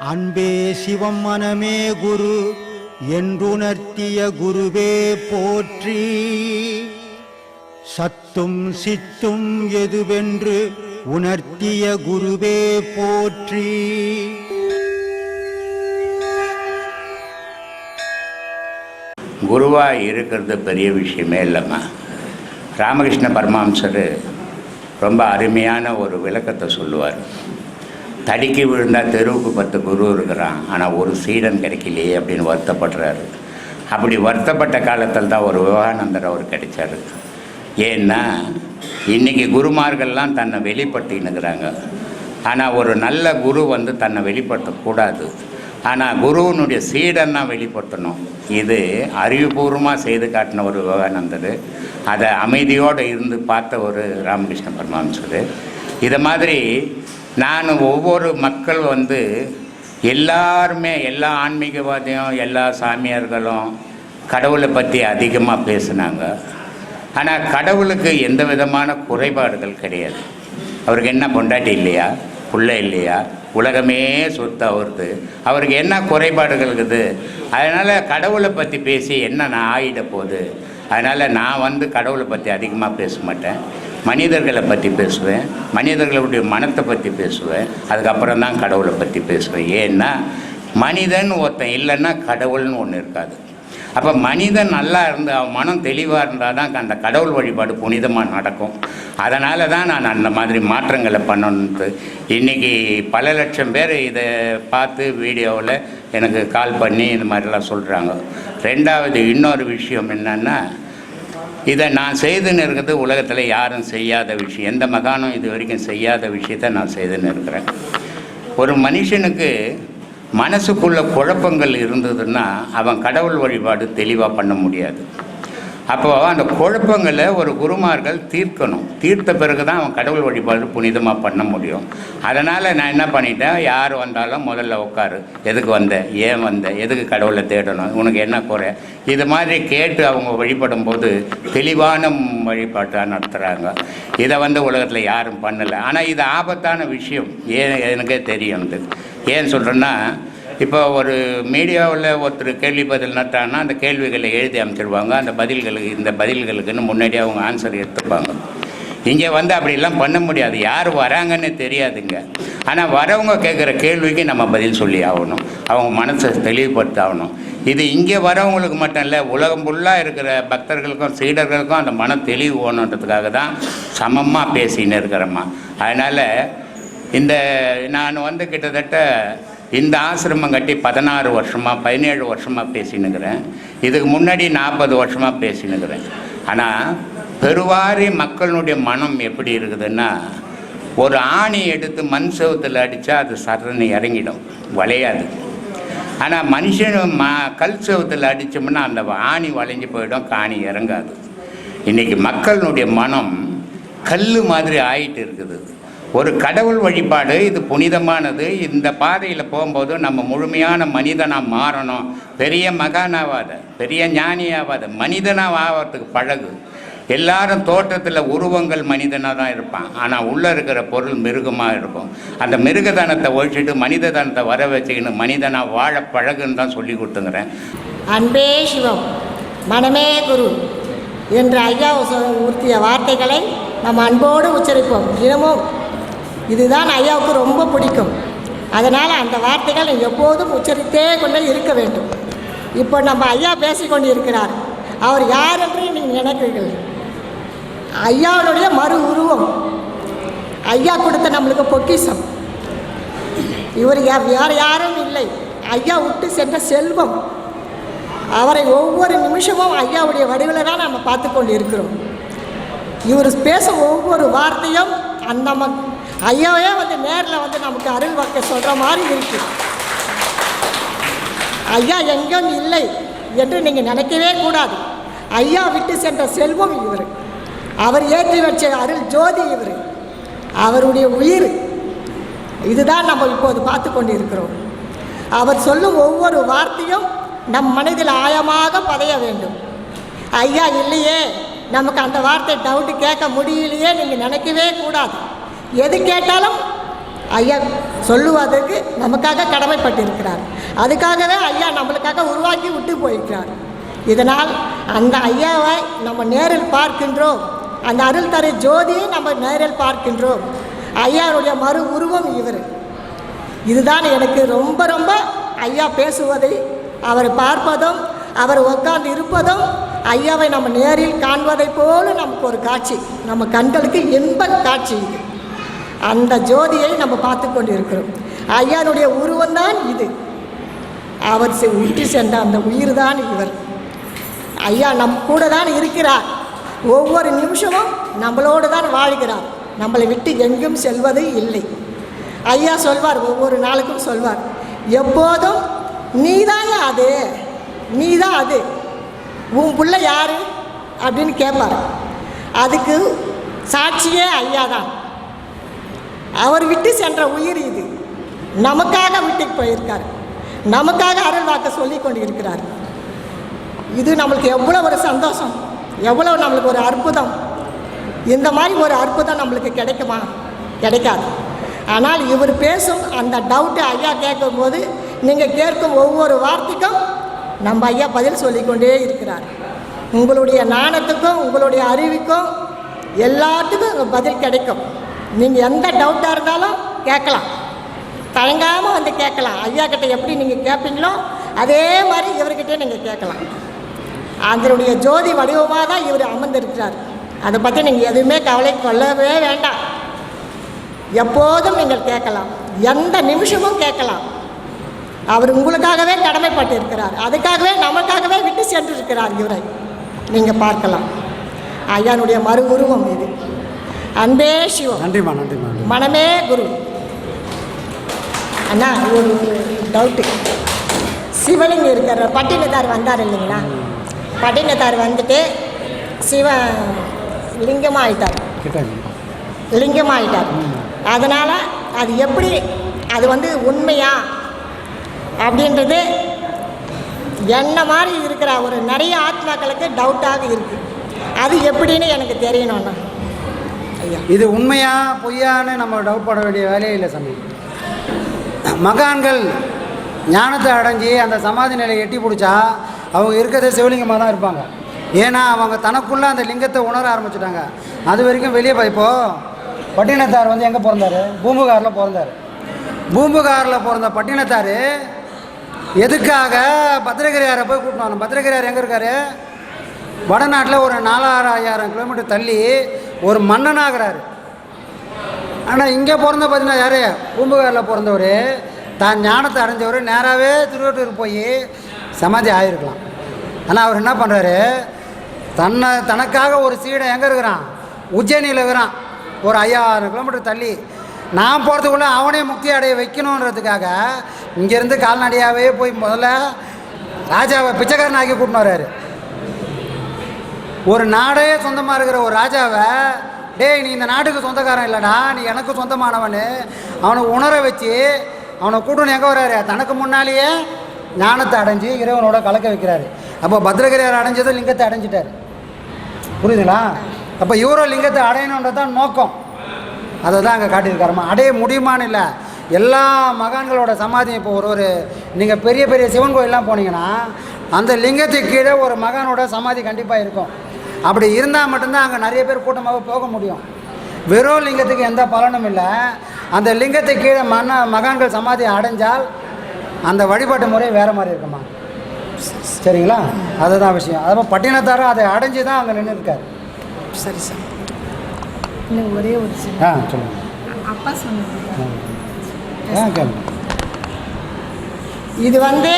அன்பே சிவம் மனமே குரு என்றுணர்த்திய குருவே போற்றி. சத்தும் சித்தும் எதுவென்று உணர்த்திய குருவே போற்றி. குருவாக இருக்கிறது பெரிய விஷயமே இல்லைம்மா. ராமகிருஷ்ண பரமஹம்சர் ரொம்ப அருமையான ஒரு விளக்கத்தை சொல்லுவார். தடுக்கி விழுந்தால் தெருவுக்கு பத்து குரு இருக்கிறான் ஆனால் ஒரு சீடன் கிடைக்கலையே அப்படின்னு வருத்தப்படுறாரு. அப்படி வருத்தப்பட்ட காலத்தில் தான் ஒரு விவேகானந்தர் அவர் கிடைச்சாரு. ஏன்னா இன்றைக்கி குருமார்கள்லாம் தன்னை வெளிப்படுத்தின்னுக்கிறாங்க. ஆனால் ஒரு நல்ல குரு வந்து தன்னை வெளிப்படுத்தக்கூடாது. ஆனால் குருவனுடைய சீடன்னா தான் வெளிப்படுத்தணும். இது அறிவுபூர்வமாக செய்து காட்டின ஒரு விவேகானந்தர். அதை அமைதியோடு இருந்து பார்த்த ஒரு ராமகிருஷ்ண பரமஹம்சர். இதை மாதிரி நான் ஒவ்வொரு மக்கள் வந்து எல்லாருமே எல்லா ஆன்மீகவாதியும் எல்லா சாமியார்களும் கடவுளை பற்றி அதிகமாக பேசுனாங்க. ஆனால் கடவுளுக்கு எந்த விதமான குறைபாடுகள் கிடையாது. அவருக்கு என்ன பொண்டாட்டி இல்லையா? புள்ள இல்லையா? உலகமே சொத்தவருது அவருக்கு என்ன குறைபாடுகள் இருக்குது? அதனால் கடவுளை பற்றி பேசி என்ன நான் ஆகிட போகுது? அதனால் நான் வந்து கடவுளை பற்றி அதிகமாக பேச மாட்டேன். மனிதர்களை பற்றி பேசுவேன். மனிதர்களுடைய மனத்தை பற்றி பேசுவேன். அதுக்கப்புறம் தான் கடவுளை பற்றி பேசுவேன். ஏன்னா மனிதன் ஒருத்தன் இல்லைன்னா கடவுள்னு ஒன்று இருக்காது. அப்போ மனிதன் நல்லா இருந்து அவன் மனம் தெளிவாக இருந்தால் தான் அந்த கடவுள் வழிபாடு புனிதமாக நடக்கும். அதனால தான் நான் அந்த மாதிரி மாற்றங்களை பண்ணணுன்ட்டு இன்றைக்கி பல லட்சம் பேர் இதை பார்த்து வீடியோவில் எனக்கு கால் பண்ணி இந்த மாதிரிலாம் சொல்கிறாங்க ரெண்டாவது இன்னொரு விஷயம் என்னென்னா இதை நான் செய்துன்னு இருக்கிறது உலகத்தில் யாரும் செய்யாத விஷயம். எந்த மகானும் இது வரைக்கும் செய்யாத விஷயத்தை நான் செய்துன்னு இருக்கிறேன். ஒரு மனுஷனுக்கு மனசுக்குள்ள குழப்பங்கள் இருந்ததுன்னா அவன் கடவுள் வழிபாடு தெளிவாக பண்ண முடியாது. அப்போது அந்த குழப்பங்களை ஒரு குருமார்கள் தீர்க்கணும். தீர்த்த பிறகு தான் அவன் கடவுள் வழிபாடு புனிதமாக பண்ண முடியும். அதனால் நான் என்ன பண்ணிட்டேன்? யார் வந்தாலும் முதல்ல உட்காரு. எதுக்கு வந்த? ஏன் வந்த? எதுக்கு கடவுளை தேடணும்? உனக்கு என்ன குறை? இது மாதிரி கேட்டு அவங்க வழிபடும் போது தெளிவான வழிபாட்டாக நடத்துகிறாங்க இதை வந்து உலகத்தில் யாரும் பண்ணலை. ஆனால் இது ஆபத்தான விஷயம். ஏன்? எனக்கே தெரியும் இது. ஏன் சொல்கிறேன்னா இப்போ ஒரு மீடியாவில் ஒருத்தர் கேள்வி பதில் நட்டாங்கன்னா அந்த கேள்விகளை எழுதி அமைச்சிடுவாங்க அந்த பதில்களுக்கு இந்த பதில்களுக்குன்னு முன்னாடியே அவங்க ஆன்சர் எடுத்துப்பாங்க. இங்கே வந்து அப்படிலாம் பண்ண முடியாது. யார் வராங்கன்னு தெரியாதுங்க. ஆனால் வரவங்க கேட்குற கேள்விக்கு நம்ம பதில் சொல்லி ஆகணும். அவங்க மனசை தெளிவுபடுத்த ஆகணும் இது இங்கே வரவங்களுக்கு மட்டும் இல்லை உலகம் ஃபுல்லாக இருக்கிற பக்தர்களுக்கும் சீடர்களுக்கும் அந்த மன தெளிவு ஓணுன்றதுக்காக தான் சமமாக பேசின்னு இருக்கிறோம்மா அதனால் இந்த நான் வந்து கிட்டத்தட்ட இந்த ஆசிரமம் கட்டி பதினாறு வருஷமாக பதினேழு வருஷமாக பேசினுக்கிறேன். இதுக்கு முன்னாடி நாற்பது வருஷமாக பேசினுக்கிறேன். ஆனால் பெருவாரி மக்களுடைய மனம் எப்படி இருக்குதுன்னா ஒரு ஆணி எடுத்து மண் செவத்தில் அடித்தா அது சரணி இறங்கிடும் வளையாது. ஆனால் மனுஷன் ம கல் செவத்தில் அடித்தோம்னா அந்த ஆணி வளைஞ்சு போயிடும் காணி இறங்காது. இன்றைக்கி மக்களுடைய மனம் கல் மாதிரி ஆயிட்டு இருக்குது. ஒரு கடவுள் வழிபாடு இது புனிதமானது. இந்த பாதையில் போகும்போது நம்ம முழுமையான மனிதனாக மாறணும். பெரிய மகானாவாத பெரிய ஞானியாவாத மனிதனாக ஆகிறதுக்கு பழகு. எல்லாரும் தோட்டத்தில் உருவங்கள் மனிதனாக தான் இருப்பான். ஆனால் உள்ளே இருக்கிற பொருள் மிருகமாக இருக்கும். அந்த மிருகதனத்தை ஒழிச்சிட்டு மனிததனத்தை வர வச்சுக்கின்னு மனிதனாக வாழ பழகுன்னு தான் சொல்லி கொடுத்துங்கிறேன். அன்பே சிவம் மனமே குரு என்று ஐயா சொ- உறுத்திய வார்த்தைகளை நம்ம அன்போடு உச்சரிப்போம். தினமும் இதுதான் ஐயாவுக்கு ரொம்ப பிடிக்கும். அதனால் அந்த வார்த்தைகள் எப்போதும் உச்சரித்தே கொண்டே இருக்க வேண்டும். இப்போ நம்ம ஐயா பேசிக்கொண்டு இருக்கிறார் அவர் யார் என்று நீங்கள் நினைக்கிறீர்கள்? ஐயாவுடைய மறு உருவம். ஐயா கொடுத்த நம்மளுக்கு பொக்கிஷம். இவர் யா- வேறு யாரும் இல்லை. ஐயா விட்டு சென்ற செல்வம். அவரை ஒவ்வொரு நிமிஷமும் ஐயாவுடைய வடிவில் தான் நம்ம பார்த்து கொண்டு இருக்கிறோம் இவர் பேசும் ஒவ்வொரு வார்த்தையும் அந்த ஐயாவே வந்து நேரில் வந்து நமக்கு அருள் வாக்க சொல்கிற மாதிரி இருக்கு. ஐயா எங்கும் இல்லை என்று நீங்கள் நினைக்கவே கூடாது. ஐயா விட்டு சென்ற செல்வம் இவர். அவர் ஏற்றி வச்ச அருள் ஜோதி இவர். அவருடைய உயிர். இதுதான் நம்ம இப்போது பார்த்து கொண்டு இருக்கிறோம் அவர் சொல்லும் ஒவ்வொரு வார்த்தையும் நம் மனதில் ஆழமாக பதைய வேண்டும். ஐயா இல்லையே நமக்கு அந்த வார்த்தை டவுட்டு கேட்க முடியலையே நீங்கள் நினைக்கவே கூடாது. எது கேட்டாலும் ஐயா சொல்லுவதற்கு நமக்காக கடமைப்பட்டிருக்கிறார். அதுக்காகவே ஐயா நம்மளுக்காக உருவாக்கி விட்டு போயிருக்கிறார். இதனால் அந்த ஐயாவை நம்ம நேரில் பார்க்கின்றோம். அந்த அருள் தரு ஜோதியை நம்ம நேரில் பார்க்கின்றோம். ஐயாவுடைய மறு உருவம் இவர். இதுதான் எனக்கு ரொம்ப ரொம்ப ஐயா பேசுவதை அவர் பார்ப்பதும் அவர் உட்கார்ந்து இருப்பதும் ஐயாவை நம்ம நேரில் காண்பதைப் போல நமக்கு ஒரு காட்சி. நம்ம கண்களுக்கு இன்ப காட்சி இது. அந்த ஜோதியை நம்ம பார்த்து கொண்டு இருக்கிறோம் ஐயானுடைய உருவம்தான் இது. அவர் செ- விட்டு சென்ற அந்த உயிர் தான் இவர். ஐயா நம் கூட தான் இருக்கிறார். ஒவ்வொரு நிமிஷமும் நம்மளோடு தான் வாழ்கிறார். நம்மளை விட்டு எங்கும் செல்வது இல்லை. ஐயா சொல்வார் ஒவ்வொரு நாளுக்கும் சொல்வார் எப்போதும் நீதாங்க அது? நீ தான் அது? உன் பிள்ளை யாரு? அப்படின்னு கேட்பார். அதுக்கு சாட்சியே ஐயா தான் அவர் விட்டு சென்ற உயிர் இது. நமக்காக விட்டு போயிருக்கார். நமக்காக அருள் வாக்க சொல்லி கொண்டு இருக்கிறார் இது நம்மளுக்கு எவ்வளோ ஒரு சந்தோஷம். எவ்வளோ நம்மளுக்கு ஒரு அற்புதம். இந்த மாதிரி ஒரு அற்புதம் நம்மளுக்கு கிடைக்குமா? கிடைக்காது. ஆனால் இவர் பேசும் அந்த டவுட்டு ஐயா கேட்கும்போது நீங்கள் கேட்கும் ஒவ்வொரு வார்த்தைக்கும் நம்ம ஐயா பதில் சொல்லிக்கொண்டே இருக்கிறார். உங்களுடைய நாணத்துக்கும் உங்களுடைய அறிவுக்கும் எல்லாத்துக்கும் பதில் கிடைக்கும். நீங்கள் எந்த டவுட்டாக இருந்தாலும் கேட்கலாம். தயங்காமல் வந்து கேட்கலாம். ஐயா கிட்ட எப்படி நீங்கள் கேட்பீங்களோ அதே மாதிரி இவர்கிட்டே நீங்கள் கேட்கலாம். அதனுடைய ஜோதி வடிவமாக தான் இவர் அமர்ந்திருக்கிறார். அதை பற்றி நீங்கள் எதுவுமே கவலை கொள்ளவே வேண்டாம். எப்போதும் நீங்கள் கேட்கலாம். எந்த நிமிஷமும் கேட்கலாம். அவர் உங்களுக்காகவே கடமைப்பட்டு இருக்கிறார் அதுக்காகவே நமக்காகவே விட்டு சென்று இருக்கிறார் இவரை. நீங்கள் பார்க்கலாம். ஐயானுடைய மறு உருவம் இது. அன்பே சிவம். நன்றிம்மா நன்றிம்மா. நன்றி மனமே குரு. அண்ணா ஒரு டவுட்டு சிவலிங்கம் இருக்கிற பட்டினத்தார் வந்தார் இல்லைங்களா? பட்டினத்தார் வந்துட்டு சிவ லிங்கமாயிட்டார். கிட்டாங்க லிங்கமாயிட்டார். அதனால் அது எப்படி அது வந்து உண்மையா? அப்படின்றது என்ன மாதிரி இருக்கிற ஒரு நிறைய ஆத்மாக்களுக்கு டவுட்டாக இருக்குது அது எப்படின்னு எனக்கு தெரியணும்ண்ணா. இது உண்மையா பொய்யான்னு நம்ம டவுட் பட வேண்டிய வேலையே இல்லை சாமி. மகான்கள் ஞானத்தை அடைஞ்சி அந்த சமாதி நிலையை எட்டி பிடிச்சா அவங்க இருக்கிறதே சிவலிங்கமாக தான் இருப்பாங்க. ஏன்னா அவங்க தனக்குள்ளே அந்த லிங்கத்தை உணர ஆரம்பிச்சிட்டாங்க. அது வரைக்கும் வெளியே போய் பட்டினத்தார் வந்து எங்கே பிறந்தார்? பூம்புகாரில் பிறந்தார். பூம்புகாரில் பிறந்த பட்டினத்தார் எதுக்காக பத்திரகிரியாரை போய் கூட்டினு வரணும்? பத்திரகிரியார் எங்கே இருக்கார்? வடநாட்டில் ஒரு நாலாயிரம் ஐயாயிரம் கிலோமீட்டர் தள்ளி ஒரு மன்னனாகிறாரு. ஆனால் இங்கே பிறந்த பார்த்தீங்கன்னா யார்? பூம்புகாரில் பிறந்தவர். தான் ஞானத்தை அடைஞ்சவர். நேராகவே திருவட்டூர் போய் சமாதி ஆகிருக்கலாம் ஆனால் அவர் என்ன பண்ணுறாரு தன்னை தனக்காக ஒரு சீடை எங்கே இருக்கிறான்? உஜ்ஜயினியில் இருக்கிறான். ஒரு ஐயாயிரம் கிலோமீட்டர் தள்ளி. நான் போகிறதுக்குள்ளே அவனே முக்தி அடைய வைக்கணுன்றதுக்காக இங்கேருந்து கால்நடையாகவே போய் முதல்ல ராஜாவை பிச்சைக்காரன் ஆக்கி கூட்டின்னு வர்றாரு. ஒரு நாடே சொந்தமாக இருக்கிற ஒரு ராஜாவை டேய் நீ இந்த நாட்டுக்கு சொந்தக்காரன் இல்லைடா நீ எனக்கு சொந்தமானவன். அவனை உணர வச்சு அவனை கூட்டணும் எங்கே வர்றாரு? தனக்கு முன்னாலேயே ஞானத்தை அடைஞ்சு இறைவனோட கலக்க வைக்கிறாரு. அப்போ பத்ரகிரியார் அடைஞ்சதும் லிங்கத்தை அடைஞ்சிட்டார். புரியுதுங்களா? அப்போ இவரோ லிங்கத்தை அடையணுன்றது தான் நோக்கம். அதை தான் அங்கே காட்டியிருக்காருமா அடைய முடியுமான்னு இல்லை. எல்லா மகான்களோட சமாதியும் இப்போ ஒரு ஒரு நீங்கள் பெரிய பெரிய சிவன் கோயிலெலாம் போனீங்கன்னா அந்த லிங்கத்துக்கு கீழே ஒரு மகானோட சமாதி கண்டிப்பாக இருக்கும். அப்படி இருந்தால் மட்டும்தான் அங்கே நிறைய பேர் கூட்டமாக போக முடியும். வெறும் லிங்கத்துக்கு எந்த பலனும் இல்லை. அந்த லிங்கத்துக்கு கீழே மன்ன மகான்கள் சமாதி அடைஞ்சால் அந்த வழிபாட்டு முறை வேறு மாதிரி இருக்குமா? சரிங்களா? அதுதான் விஷயம். அதுவும் பட்டினத்தாரும் அதை அடைஞ்சு தான் அங்கே நின்று இருக்கார் சரி. சார் ஒரே ஒரு ஆ சொல்லுங்கள் அப்பா சொன்னது இது வந்து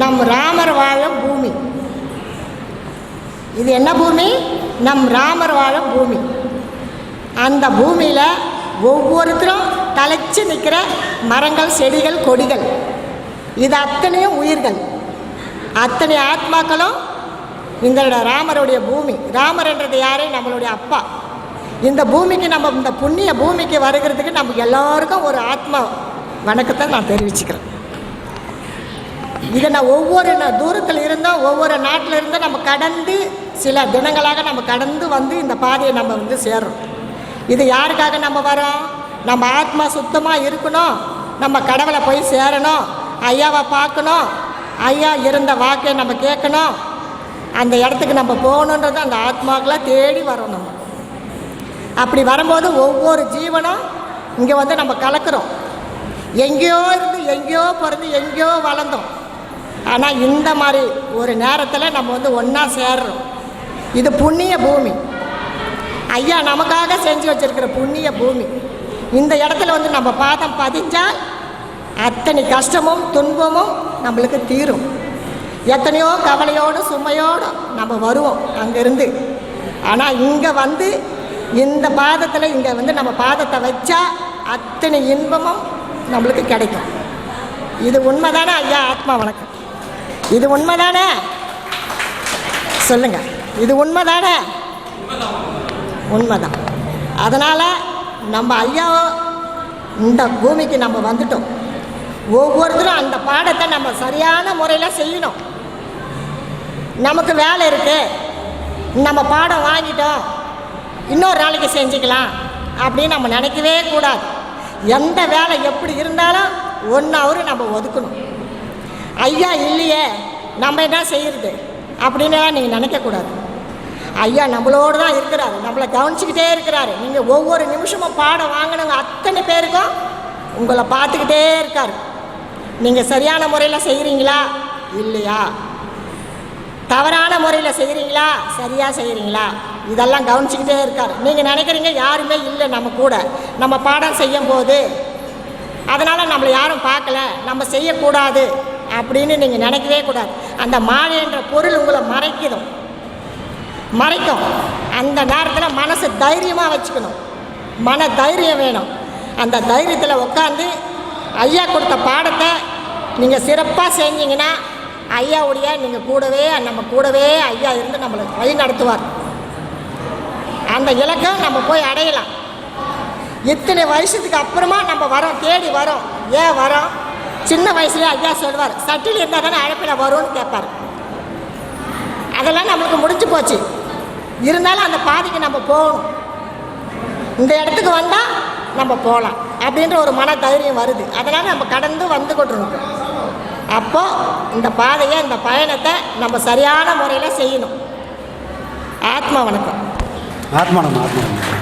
நம் ராமர் வாழும் பூமி. இது என்ன பூமி? நம் ராமர் வாழும் பூமி. அந்த பூமியில் ஒவ்வொருத்தரும் தலைச்சு நிற்கிற மரங்கள் செடிகள் கொடிகள். இது அத்தனையும் உயிர்கள். அத்தனை ஆத்மாக்களும் எங்களோட ராமருடைய பூமி. ராமர்ன்றது யாரு? நம்மளுடைய அப்பா. இந்த பூமிக்கு நம்ம இந்த புண்ணிய பூமிக்கு வருகிறதுக்கு நம்ம எல்லாருக்கும் ஒரு ஆத்மா வணக்கத்தை நான் தெரிவிச்சுக்கிறேன். இதை நான் ஒவ்வொரு நான் தூரத்தில் இருந்தோம் ஒவ்வொரு நாட்டில் இருந்தால் நம்ம கடந்து சில தினங்களாக நம்ம கடந்து வந்து இந்த பாதையை நம்ம வந்து சேர்றோம் இது யாருக்காக நம்ம வரோம்? நம்ம ஆத்மா சுத்தமாக இருக்கணும். நம்ம கடவுளை போய் சேரணும். ஐயாவை பார்க்கணும். ஐயா இருந்த வாக்கை நம்ம கேட்கணும். அந்த இடத்துக்கு நம்ம போகணுன்றது அந்த ஆத்மாக்களை தேடி வரோம் நம்ம அப்படி வரும்போது ஒவ்வொரு ஜீவனும் இங்கே வந்து நம்ம கலக்கிறோம். எங்கேயோ இருந்து எங்கேயோ பிறந்து எங்கேயோ வளர்ந்தோம். ஆனால் இந்த மாதிரி ஒரு நேரத்தில் நம்ம வந்து ஒன்றா சேர்றோம். இது புண்ணிய பூமி. ஐயா நமக்காக செஞ்சு வச்சுருக்கிற புண்ணிய பூமி. இந்த இடத்துல வந்து நம்ம பாதம் பதிஞ்சால் அத்தனை கஷ்டமும் துன்பமும் நம்மளுக்கு தீரும். எத்தனையோ கவலையோடு சுமையோடு நம்ம வருவோம் அங்கேருந்து. ஆனால் இங்கே வந்து இந்த பாதத்தில் இங்கே வந்து நம்ம பாதத்தை வச்சா அத்தனை இன்பமும் நம்மளுக்கு கிடைக்கும். இது உண்மைதானே ஐயா ஆத்மா வணக்கம். இது உண்மைதானே? சொல்லுங்க. இது உண்மைதானே? உண்மைதான். அதனால் நம்ம ஐயா இந்த பூமிக்கு நம்ம வந்துட்டோம். ஒவ்வொருத்தரும் அந்த பாடத்தை நம்ம சரியான முறையில் செய்யணும். நமக்கு வேலை இருக்கு. நம்ம பாடம் வாங்கிட்டோம். இன்னொரு நாளைக்கு செஞ்சுக்கலாம் அப்படின்னு நம்ம நினைக்கவே கூடாது. எந்த வேலை எப்படி இருந்தாலும் ஒன் ஹவர் நம்ம ஒதுக்கணும். ஐயா இல்லையே நம்ம என்ன செய்கிறது அப்படின்னு நீங்கள் நினைக்கக்கூடாது. ஐயா நம்மளோடு தான் இருக்கிறாரு நம்மளை கவனிச்சுக்கிட்டே இருக்கிறாரு. நீங்கள் ஒவ்வொரு நிமிஷமும் பாடம் வாங்கினவங்க அத்தனை பேருக்கும் உங்களை பார்த்துக்கிட்டே இருக்கார். நீங்கள் சரியான முறையில் செய்கிறீங்களா இல்லையா? தவறான முறையில் செய்கிறீங்களா சரியாக செய்கிறீங்களா இதெல்லாம் கவனிச்சுக்கிட்டே இருக்கார். நீங்கள் நினைக்கிறீங்க யாருமே இல்லை நம்ம கூட. நம்ம பாடம் செய்யும் போது அதனால் நம்மளை யாரும் பார்க்கல. நம்ம செய்யக்கூடாது. அப்படின்னு நீங்கள் நினைக்கவே கூடாது. அந்த மாலை என்ற பொருள் உங்களை மறைக்கிதும். மறைக்கும். அந்த நேரத்தில் மனசு தைரியமாக வச்சுக்கணும். மன தைரியம் வேணும். அந்த தைரியத்தில் உட்காந்து ஐயா கொடுத்த பாடத்தை நீங்கள் சிறப்பாக செஞ்சீங்கன்னா ஐயாவுடைய நீங்கள் கூடவே நம்ம கூடவே ஐயா இருந்து நம்மளை வழி நடத்துவார். அந்த இலக்கை நம்ம போய் அடையலாம். இத்தனை வருஷத்துக்கு அப்புறமா நம்ம வரோம் தேடி வரோம். ஏன் வரோம்? சின்ன வயசுலேயே ஐயா சொல்வார் சட்டில் இருந்தால் தானே அழைப்பில் வரும்னு கேட்பார் அதெல்லாம் நம்மளுக்கு முடிஞ்சு போச்சு. இருந்தாலும் அந்த பாதைக்கு நம்ம போகணும். இந்த இடத்துக்கு வந்தால் நம்ம போகலாம் அப்படின்ற ஒரு மன தைரியம் வருது. அதனால் நம்ம கடந்து வந்து கொண்டிருக்கோம். அப்போ இந்த பாதையை இந்த பயணத்தை நம்ம சரியான முறையில் செய்யணும். ஆத்மா வணக்கம். ஆத்மா ஆத்மானம்